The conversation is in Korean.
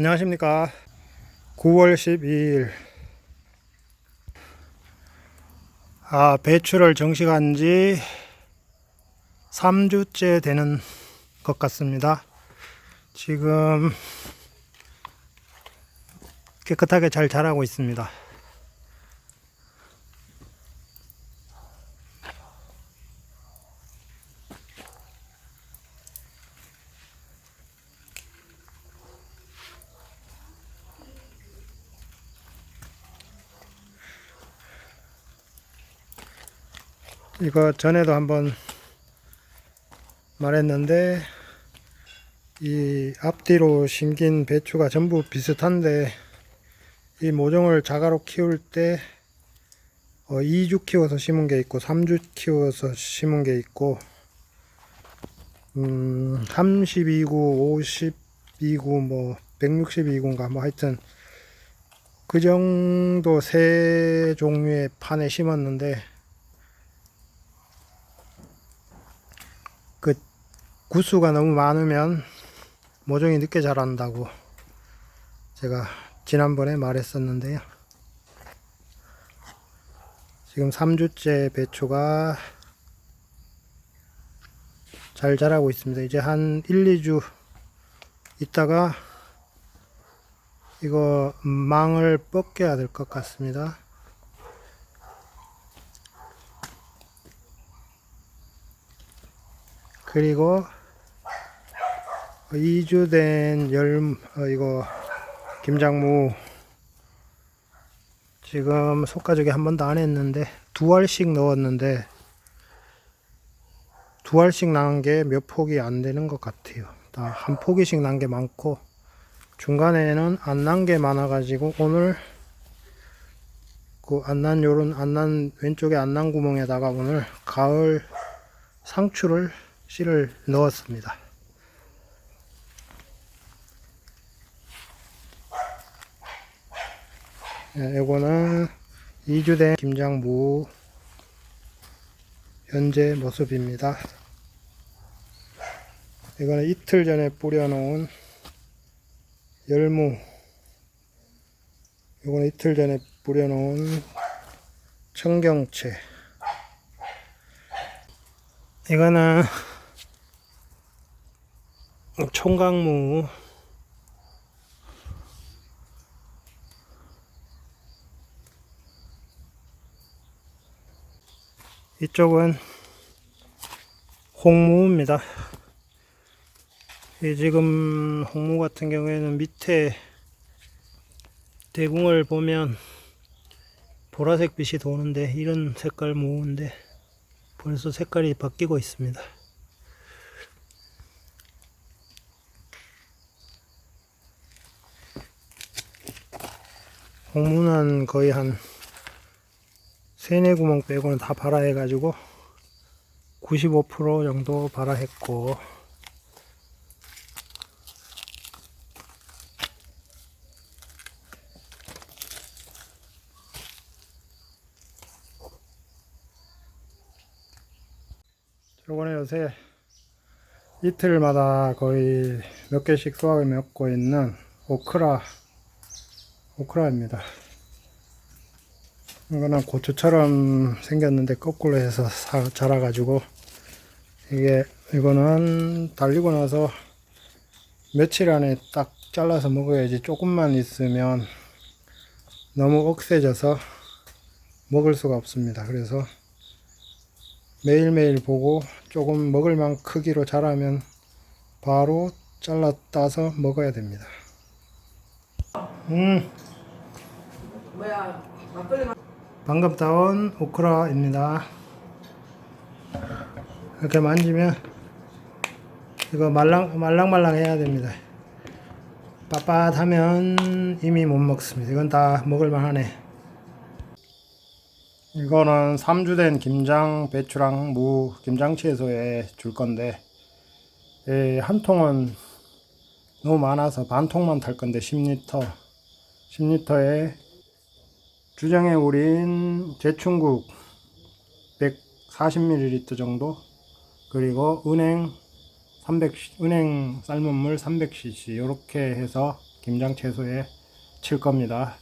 안녕하십니까. 9월 12일. 아 배출을 정식한 지 3주째 되는 것 같습니다. 지금 깨끗하게 잘 자라고 있습니다 이거 전에도 한번 말했는데 이 앞뒤로 심긴 배추가 전부 비슷한데 이 모종을 자가로 키울 때 어, 2주 키워서 심은 게 있고 3주 키워서 심은 게 있고 음, 32구, 52구, 뭐 162구인가 뭐 하여튼 그 정도 세 종류의 판에 심었는데 그 구수가 너무 많으면 모종이 늦게 자란다고 제가 지난번에 말했었는데요. 지금 3주째 배추가 잘 자라고 있습니다. 이제 한 1, 2주 있다가 이거 망을 벗겨야 될 것 같습니다. 그리고 2주 된 열, 어, 이거, 김장무. 지금 속가죽에 한 번도 안 했는데, 두 알씩 넣었는데, 두 알씩 난 게 몇 폭이 안 되는 것 같아요. 다 한 포기씩 난 게 많고, 중간에는 안 난 게 많아가지고, 오늘, 그 안 난 요런, 안 난, 왼쪽에 안 난 구멍에다가 오늘 가을 상추를 씨를 넣었습니다. 요거는 2주 된 김장무 현재 모습입니다. 이거는 이틀 전에 뿌려놓은 열무. 요거는 이틀 전에 뿌려놓은 청경채. 이거는 총각무 이쪽은 홍무입니다. 이 지금 홍무 같은 경우에는 밑에 대궁을 보면 보라색 빛이 도는데 이런 색깔 무인데 벌써 색깔이 바뀌고 있습니다. 홍무는 거의 한 세네 구멍 빼고는 다 발화해가지고 95% 정도 발화했고 요번에 요새 이틀마다 거의 몇 개씩 수확을 맺고 있는 오크라 오크라입니다. 이거는 고추처럼 생겼는데 거꾸로 해서 사, 자라가지고 이게 이거는 달리고 나서 며칠 안에 딱 잘라서 먹어야지 조금만 있으면 너무 억세져서 먹을 수가 없습니다. 그래서 매일매일 보고 조금 먹을 만 크기로 자라면 바로 잘라 따서 먹어야 됩니다. 음, 뭐야 막걸리 마... 따온 오크라입니다. 이렇게 만지면 이거 말랑 말랑말랑 해야 됩니다. 빳빳하면 이미 못 먹습니다. 이건 다 먹을만 하네. 이거는 3주 된 김장 배추랑 무 김장 채소에 줄 건데 예, 한 통은 너무 많아서 반 통만 탈 건데 10리터 10리터에 주정에 우린 제충국 140ml 정도 그리고 은행 300 은행 삶은 물 300cc 이렇게 해서 김장 채소에 칠 겁니다.